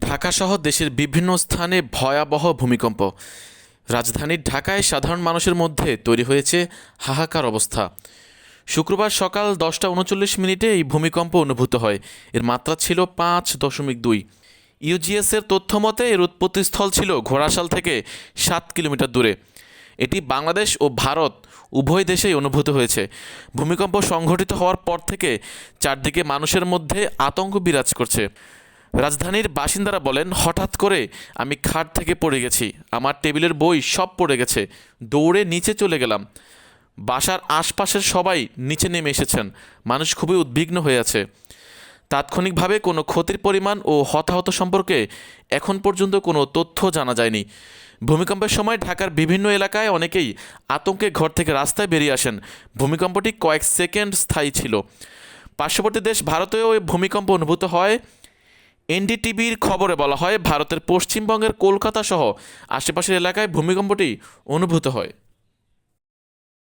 ঢাকাসহ দেশের বিভিন্ন স্থানে ভয়াবহ ভূমিকম্প। রাজধানীর ঢাকায় সাধারণ মানুষের মধ্যে তৈরি হয়েছে হাহাকার অবস্থা। শুক্রবার সকাল দশটা উনচল্লিশ মিনিটে এই ভূমিকম্প অনুভূত হয়। এর মাত্রা ছিল পাঁচ দশমিক দুই। ইউজিএসের তথ্য মতে, এর উৎপত্তিস্থল ছিল ঘোড়াশাল থেকে সাত কিলোমিটার দূরে। এটি বাংলাদেশ ও ভারত উভয় দেশেই অনুভূত হয়েছে। ভূমিকম্প সংঘটিত হওয়ার পর থেকে চারদিকে মানুষের মধ্যে আতঙ্ক বিরাজ করছে। রাজধানীর বাসিন্দারা বলেন, হঠাৎ করে আমি খাট থেকে পড়ে গেছি। আমার টেবিলের বই সব পড়ে গেছে। দৌড়ে নিচে চলে গেলাম। বাসার আশপাশের সবাই নিচে নেমে এসেছেন। মানুষ খুবই উদ্বিগ্ন হয়ে আছে। তাৎক্ষণিকভাবে কোনো ক্ষতির পরিমাণ ও হতাহত সম্পর্কে এখন পর্যন্ত কোনো তথ্য জানা যায়নি। ভূমিকম্পের সময় ঢাকার বিভিন্ন এলাকায় অনেকেই আতঙ্কে ঘর থেকে রাস্তায় বেরিয়ে আসেন। ভূমিকম্পটি কয়েক সেকেন্ড স্থায়ী ছিল। পার্শ্ববর্তী দেশ ভারতেও ভূমিকম্প অনুভূত হয়। এনডিটিভির খবরে বলা হয় ভারতের পশ্চিমবঙ্গের কলকাতা সহ আশেপাশের এলাকায় ভূমিকম্পটি অনুভূত হয়।